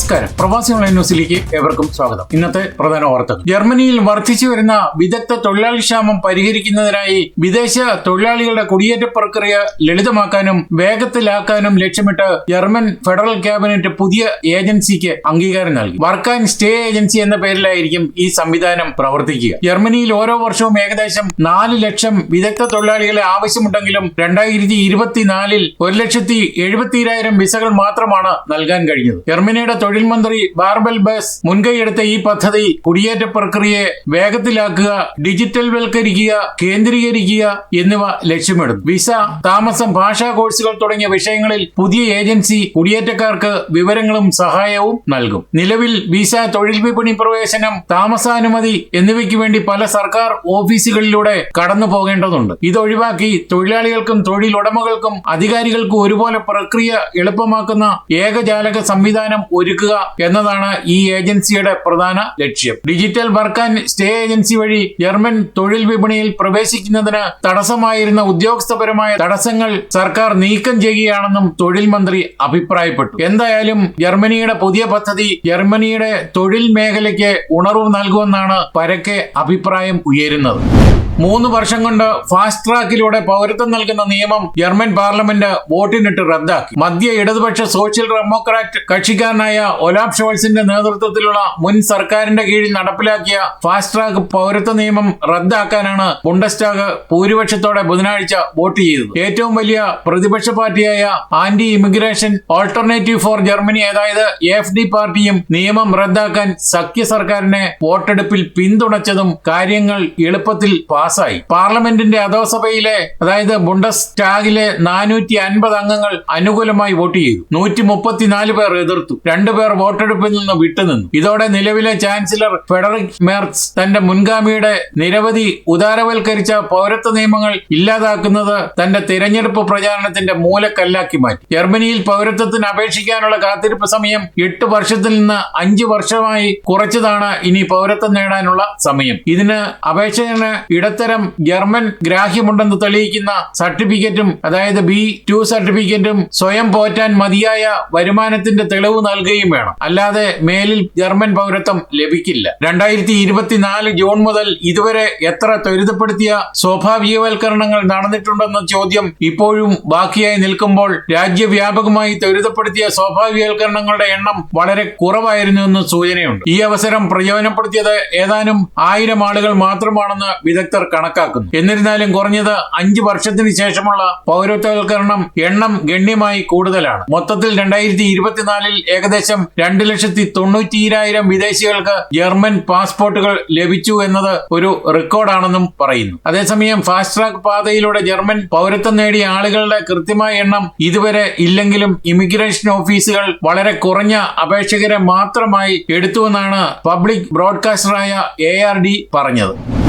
നമസ്കാരം. പ്രവാസി ഓൺലൈൻ ന്യൂസിലേക്ക് ഏവർക്കും സ്വാഗതം. ഇന്നത്തെ പ്രധാന വാർത്തകൾ ജർമ്മനിയിൽ വർദ്ധിച്ചു വരുന്ന വിദഗ്ധ തൊഴിലാളി ക്ഷാമം പരിഹരിക്കുന്നതിനായി വിദേശ തൊഴിലാളികളുടെ കുടിയേറ്റ പ്രക്രിയ ലളിതമാക്കാനും വേഗത്തിലാക്കാനും ലക്ഷ്യമിട്ട് ജർമ്മൻ ഫെഡറൽ ക്യാബിനറ്റ് പുതിയ ഏജൻസിക്ക് അംഗീകാരം നൽകി. വർക്ക് ആൻഡ് സ്റ്റേ ഏജൻസി എന്ന പേരിലായിരിക്കും ഈ സംവിധാനം പ്രവർത്തിക്കുക. ജർമ്മനിയിൽ ഓരോ വർഷവും ഏകദേശം നാല് ലക്ഷം വിദഗ്ധ തൊഴിലാളികളെ ആവശ്യമുണ്ടെങ്കിലും രണ്ടായിരത്തി ഇരുപത്തിനാലിൽ ഒരു ലക്ഷത്തി എഴുപത്തിരായിരം വിസകൾ മാത്രമാണ് നൽകാൻ കഴിഞ്ഞത്. ജർമ്മനിയുടെ തൊഴിൽ മന്ത്രി ബാർബൽ ബസ് മുൻകൈയെടുത്ത ഈ പദ്ധതി കുടിയേറ്റ പ്രക്രിയയെ വേഗത്തിലാക്കുക ഡിജിറ്റൽ വൽക്കരിക്കുക കേന്ദ്രീകരിക്കുക എന്നിവ ലക്ഷ്യമിടും വിസ താമസം ഭാഷാ കോഴ്സുകൾ തുടങ്ങിയ വിഷയങ്ങളിൽ പുതിയ ഏജൻസി കുടിയേറ്റക്കാർക്ക് വിവരങ്ങളും സഹായവും നൽകും. നിലവിൽ വിസ തൊഴിൽ വിപണി പ്രവേശനം താമസാനുമതി എന്നിവയ്ക്ക് വേണ്ടി പല സർക്കാർ ഓഫീസുകളിലൂടെ കടന്നു പോകേണ്ടതുണ്ട്. ഇതൊഴിവാക്കി തൊഴിലാളികൾക്കും തൊഴിലുടമകൾക്കും അധികാരികൾക്കും ഒരുപോലെ പ്രക്രിയ എളുപ്പമാക്കുന്ന ഏകജാലക സംവിധാനം ഒരുക്കുക എന്നതാണ് ഈ ഏജൻസിയുടെ പ്രധാന ലക്ഷ്യം. Digital work and stay agency വഴി ജർമ്മൻ തൊഴിൽ വിപണിയിൽ പ്രവേശിക്കുന്നതിന് തടസ്സമായിരുന്ന ഉദ്യോഗസ്ഥപരമായ തടസ്സങ്ങൾ സർക്കാർ നീക്കം ചെയ്യുകയാണെന്നും തൊഴിൽ മന്ത്രി അഭിപ്രായപ്പെട്ടു. എന്തായാലും ജർമ്മനിയുടെ പുതിയ പദ്ധതി ജർമ്മനിയുടെ തൊഴിൽ മേഖലയ്ക്ക് ഉണർവ് നൽകുമെന്നാണ് പരക്കെ അഭിപ്രായം ഉയരുന്നത്. മൂന്ന് വർഷം കൊണ്ട് ഫാസ്റ്റ് ട്രാക്കിലൂടെ പൗരത്വം നൽകുന്ന നിയമം ജർമ്മൻ പാർലമെന്റ് വോട്ടിനിട്ട് റദ്ദാക്കി. മധ്യ ഇടതുപക്ഷ സോഷ്യൽ ഡെമോക്രാറ്റ് കക്ഷിക്കാരനായ ഒലാബ് ഷോൾസിന്റെ നേതൃത്വത്തിലുള്ള മുൻ സർക്കാരിന്റെ കീഴിൽ നടപ്പിലാക്കിയ ഫാസ്റ്റ് ട്രാക്ക് പൗരത്വ നിയമം റദ്ദാക്കാനാണ് ബുണ്ടസ്റ്റാഗ് ഭൂരിപക്ഷത്തോടെ ബുധനാഴ്ച വോട്ട് ചെയ്തത്. ഏറ്റവും വലിയ പ്രതിപക്ഷ പാർട്ടിയായ anti immigration alternative for Germany അതായത് എഫ് ഡി പാർട്ടിയും നിയമം റദ്ദാക്കാൻ സഖ്യ സർക്കാരിനെ വോട്ടെടുപ്പിൽ പിന്തുണച്ചതും കാര്യങ്ങൾ എളുപ്പത്തിൽ പാസായി പാർലമെന്റിന്റെ അധോസഭയിലെ അതായത് ബുണ്ടസ് ടാഗിലെ നാനൂറ്റി അൻപത് അംഗങ്ങൾ അനുകൂലമായി വോട്ട് ചെയ്തു. നൂറ്റി മുപ്പത്തിനാല് പേർ എതിർത്തു. രണ്ടുപേർ വോട്ടെടുപ്പിൽ നിന്ന് വിട്ടുനിന്നു ഇതോടെ നിലവിലെ ചാൻസലർ ഫെഡറിക് മെർസ് തന്റെ മുൻഗാമിയുടെ നിരവധി ഉദാരവൽക്കരിച്ച പൗരത്വ നിയമങ്ങൾ ഇല്ലാതാക്കുന്നത് തന്റെ തിരഞ്ഞെടുപ്പ് പ്രചാരണത്തിന്റെ മൂലക്കല്ലാക്കി മാറ്റി. ജർമ്മനിയിൽ പൗരത്വത്തിന് അപേക്ഷിക്കാനുള്ള കാത്തിരിപ്പ് സമയം എട്ട് വർഷത്തിൽ നിന്ന് അഞ്ചു വർഷമായി കുറച്ചതാണ് ഇനി പൗരത്വം നേടാനുള്ള സമയം. ഇതിന് അപേക്ഷകന് ഇടത്തരം ജർമ്മൻ ഗ്രാഹ്യമുണ്ടെന്ന് തെളിയിക്കുന്ന സർട്ടിഫിക്കറ്റും അതായത് ബി ടു സർട്ടിഫിക്കറ്റും സ്വയം പോറ്റാൻ മതിയായ വരുമാനത്തിന്റെ തെളിവ് നൽകുകയും വേണം. അല്ലാതെ മേലിൽ ജർമ്മൻ പൗരത്വം ലഭിക്കില്ല. രണ്ടായിരത്തി ഇരുപത്തിനാല് ജൂൺ മുതൽ ഇതുവരെ എത്ര ത്വരിതപ്പെടുത്തിയ സ്വാഭാവികവൽക്കരണങ്ങൾ നടന്നിട്ടുണ്ടെന്ന ചോദ്യം ഇപ്പോഴും ബാക്കിയായി നിൽക്കുമ്പോൾ രാജ്യവ്യാപകമായി ത്വരിതപ്പെടുത്തിയ സ്വാഭാവികവൽക്കരണങ്ങളുടെ എണ്ണം വളരെ കുറവായിരുന്നു എന്ന് സൂചനയുണ്ട്. ഈ അവസരം പ്രയോജനപ്പെടുത്തിയത് ഏതാനും ആയിരം ആളുകൾ മാത്രമാണെന്ന് വിദഗ്ധർ കണക്കാക്കുന്നു. എന്നിരുന്നാലും കുറഞ്ഞത് അഞ്ച് വർഷത്തിന് ശേഷമുള്ള പൗരത്വവൽക്കരണം എണ്ണം ഗണ്യമായി കൂടുതലാണ്. മൊത്തത്തിൽ രണ്ടായിരത്തി ഇരുപത്തിനാലിൽ ഏകദേശം രണ്ട് ലക്ഷത്തി തൊണ്ണൂറ്റിയിരായിരം വിദേശികൾക്ക് ജർമ്മൻ പാസ്പോർട്ടുകൾ ലഭിച്ചു എന്നത് ഒരു റെക്കോർഡാണെന്നും പറയുന്നു. അതേസമയം ഫാസ്റ്റ് ട്രാക്ക് പാതയിലൂടെ ജർമ്മൻ പൗരത്വം നേടിയ ആളുകളുടെ കൃത്യമായ എണ്ണം ഇതുവരെ ഇല്ലെങ്കിലും ഇമിഗ്രേഷൻ ഓഫീസുകൾ വളരെ കുറഞ്ഞ അപേക്ഷകരെ മാത്രമായി എടുത്തുവെന്നാണ് പബ്ലിക് ബ്രോഡ്കാസ്റ്ററായ എ ആർ ഡി പറഞ്ഞത്.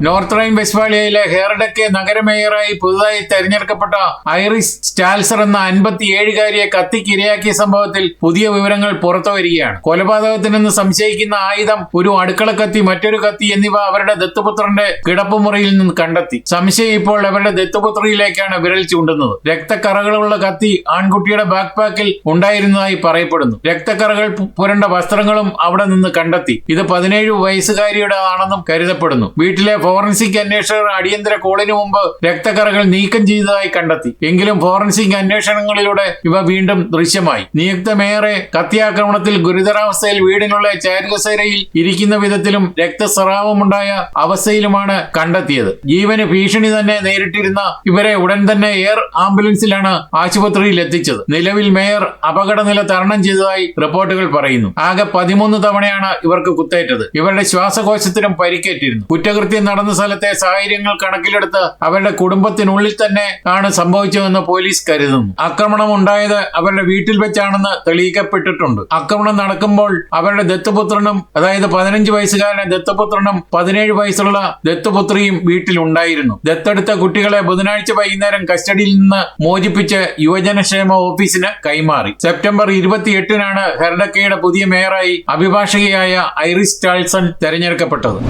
നോർത്ത് റൈൻ വെസ്റ്റ്ഫാലിയയിലെ ഹെയർഡക്കെ നഗരമേയറായി പുതുതായി തെരഞ്ഞെടുക്കപ്പെട്ട ഐറിസ് സ്റ്റാൽസർ എന്ന അൻപത്തിയേഴുകാരിയെ കത്തിക്കിരയാക്കിയ സംഭവത്തിൽ പുതിയ വിവരങ്ങൾ പുറത്തു വരികയാണ്. കൊലപാതകത്തിനെന്ന് സംശയിക്കുന്ന ആയുധം ഒരു അടുക്കള കത്തി മറ്റൊരു കത്തി എന്നിവ അവരുടെ ദത്തുപുത്രന്റെ കിടപ്പുമുറിയിൽ നിന്ന് കണ്ടെത്തി. സംശയം ഇപ്പോൾ അവരുടെ ദത്തുപുത്രിയിലേക്കാണ് വിരൽ ചൂണ്ടുന്നത്. രക്തക്കറകളുള്ള കത്തി ആൺകുട്ടിയുടെ ബാക്ക് പാക്കിൽ ഉണ്ടായിരുന്നതായി പറയപ്പെടുന്നു. രക്തക്കറകൾ പുരണ്ട വസ്ത്രങ്ങളും അവിടെ നിന്ന് കണ്ടെത്തി. ഇത് പതിനേഴ് വയസ്സുകാരിയുടെ ആണെന്നും കരുതപ്പെടുന്നു. വീട്ടിലെ ഫോറൻസിക് അന്വേഷകർ അടിയന്തര കോളിന് മുമ്പ് രക്തക്കറകൾ നീക്കം ചെയ്തതായി കണ്ടെത്തി. എങ്കിലും ഫോറൻസിക് അന്വേഷണങ്ങളിലൂടെ ഇവ വീണ്ടും ദൃശ്യമായി. നിയുക്ത മേയറെ കത്തിയാക്രമണത്തിൽ ഗുരുതരാവസ്ഥയിൽ വീടിനുള്ള ചാരുകസേരയിൽ ഇരിക്കുന്ന വിധത്തിലും രക്തസ്രാവമുണ്ടായ അവസ്ഥയിലുമാണ് കണ്ടെത്തിയത്. ജീവന് ഭീഷണി തന്നെ നേരിട്ടിരുന്ന ഇവരെ ഉടൻ തന്നെ എയർ ആംബുലൻസിലാണ് ആശുപത്രിയിൽ എത്തിച്ചത്. നിലവിൽ മേയർ അപകടനില തരണം ചെയ്തതായി റിപ്പോർട്ടുകൾ പറയുന്നു. ആകെ പതിമൂന്ന് തവണയാണ് ഇവർക്ക് കുത്തേറ്റത്. ഇവരുടെ ശ്വാസകോശത്തിനും പരിക്കേറ്റിരുന്നു. കുറ്റകൃത്യം നടന്ന സ്ഥലത്തെ സാഹചര്യങ്ങൾ കണക്കിലെടുത്ത് അവരുടെ കുടുംബത്തിനുള്ളിൽ തന്നെ ആണ് സംഭവിച്ചതെന്ന് പോലീസ് കരുതുന്നു. ആക്രമണം ഉണ്ടായത് അവരുടെ വീട്ടിൽ വെച്ചാണെന്ന് തെളിയിക്കപ്പെട്ടിട്ടുണ്ട്. ആക്രമണം നടക്കുമ്പോൾ അവരുടെ ദത്തുപുത്രനും അതായത് പതിനഞ്ച് വയസ്സുകാരനെ ദത്തുപുത്രനും പതിനേഴ് വയസ്സുള്ള ദത്തുപുത്രിയും വീട്ടിലുണ്ടായിരുന്നു. ദത്തെടുത്ത കുട്ടികളെ ബുധനാഴ്ച വൈകുന്നേരം കസ്റ്റഡിയിൽ നിന്ന് മോചിപ്പിച്ച് യുവജനക്ഷേമ ഓഫീസിന് കൈമാറി. സെപ്റ്റംബർ ഇരുപത്തിയെട്ടിനാണ് ഹെർഡക്കയുടെ പുതിയ മേയറായി അഭിഭാഷകയായ ഐറിസ് ചാൾസൺ തെരഞ്ഞെടുക്കപ്പെട്ടത്.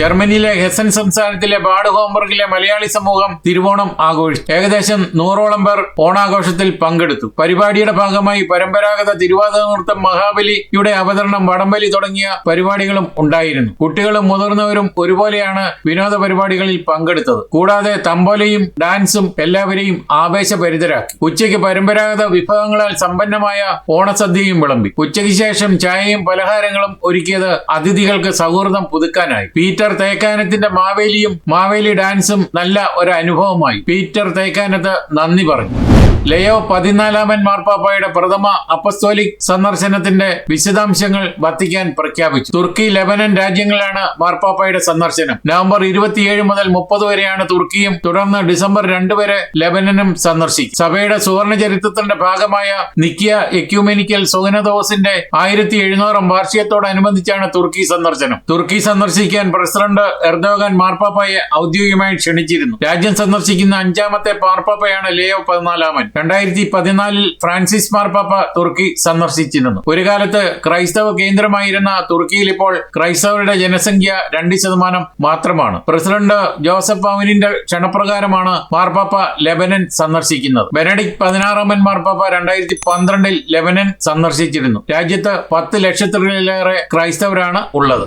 ജർമ്മനിയിലെ ഹെസൻ സംസ്ഥാനത്തിലെ ബാഡ് ഹോംബർഗിലെ മലയാളി സമൂഹം തിരുവോണം ആഘോഷിച്ചു ഏകദേശം നൂറോളം പേർ ഓണാഘോഷത്തിൽ പങ്കെടുത്തു. പരിപാടിയുടെ ഭാഗമായി പരമ്പരാഗത തിരുവാതിര നൃത്തം മഹാബലിയുടെ അവതരണം വടംവലി തുടങ്ങിയ പരിപാടികളും ഉണ്ടായിരുന്നു. കുട്ടികളും മുതിർന്നവരും ഒരുപോലെയാണ് വിനോദ പരിപാടികളിൽ പങ്കെടുത്തത്. കൂടാതെ തമ്പോലയും ഡാൻസും എല്ലാവരെയും ആവേശഭരിതരാക്കി. ഉച്ചയ്ക്ക് പരമ്പരാഗത വിഭവങ്ങളാൽ സമ്പന്നമായ ഓണസദ്യയും വിളമ്പി. ഉച്ചയ്ക്ക് ശേഷം ചായയും പലഹാരങ്ങളും ഒരുക്കിയത് അതിഥികൾക്ക് സൗഹൃദം പുതുക്കാനായി. പീറ്റർ തേക്കാനത്തിന്റെ മാവേലിയും മാവേലി ഡാൻസും നല്ല ഒരു അനുഭവമായി. പീറ്റർ തേക്കാനത്ത് നന്ദി പറഞ്ഞു. ലയോ പതിനാലാമൻ മാർപ്പാപ്പായുടെ പ്രഥമ അപ്പസ്തോലിക് സന്ദർശനത്തിന്റെ വിശദാംശങ്ങൾ വത്തിക്കാൻ പ്രഖ്യാപിച്ചു. തുർക്കി ലെബനൻ രാജ്യങ്ങളാണ് മാർപ്പാപ്പായുടെ സന്ദർശനം. നവംബർ ഇരുപത്തിയേഴ് മുതൽ മുപ്പത് വരെയാണ് തുർക്കിയും തുടർന്ന് ഡിസംബർ രണ്ട് വരെ ലെബനനും സന്ദർശിക്കും. സഭയുടെ സുവർണ ചരിത്രത്തിന്റെ ഭാഗമായ നിക്കിയ എക്യൂമെനിക്കൽ സുഗനദോസിന്റെ ആയിരത്തി എഴുന്നൂറാം വാർഷികത്തോടനുബന്ധിച്ചാണ് തുർക്കി സന്ദർശനം. തുർക്കി സന്ദർശിക്കാൻ പ്രസിഡന്റ് എർദോഗാൻ മാർപ്പാപ്പയെ ഔദ്യോഗികമായി ക്ഷണിച്ചിരുന്നു. രാജ്യം സന്ദർശിക്കുന്ന അഞ്ചാമത്തെ മാർപ്പാപ്പയാണ് ലേയോ പതിനാലാമൻ. രണ്ടായിരത്തി പതിനാലിൽ ഫ്രാൻസിസ് മാർപ്പാപ്പ തുർക്കി സന്ദർശിച്ചിരുന്നു. ഒരു കാലത്ത് ക്രൈസ്തവ കേന്ദ്രമായിരുന്ന തുർക്കിയിൽ ഇപ്പോൾ ക്രൈസ്തവരുടെ ജനസംഖ്യ രണ്ട് ശതമാനം മാത്രമാണ്. പ്രസിഡന്റ് ജോസഫ് പവനിന്റെ ക്ഷണപ്രകാരമാണ് മാർപ്പാപ്പ ലെബനൻ സന്ദർശിക്കുന്നത്. ബെനഡിക് പതിനാറാമൻ മാർപ്പാപ്പ രണ്ടായിരത്തി പന്ത്രണ്ടിൽ ലെബനൻ സന്ദർശിച്ചിരുന്നു. രാജ്യത്ത് പത്ത് ലക്ഷത്തിലേറെ ക്രൈസ്തവരാണ് ഉള്ളത്.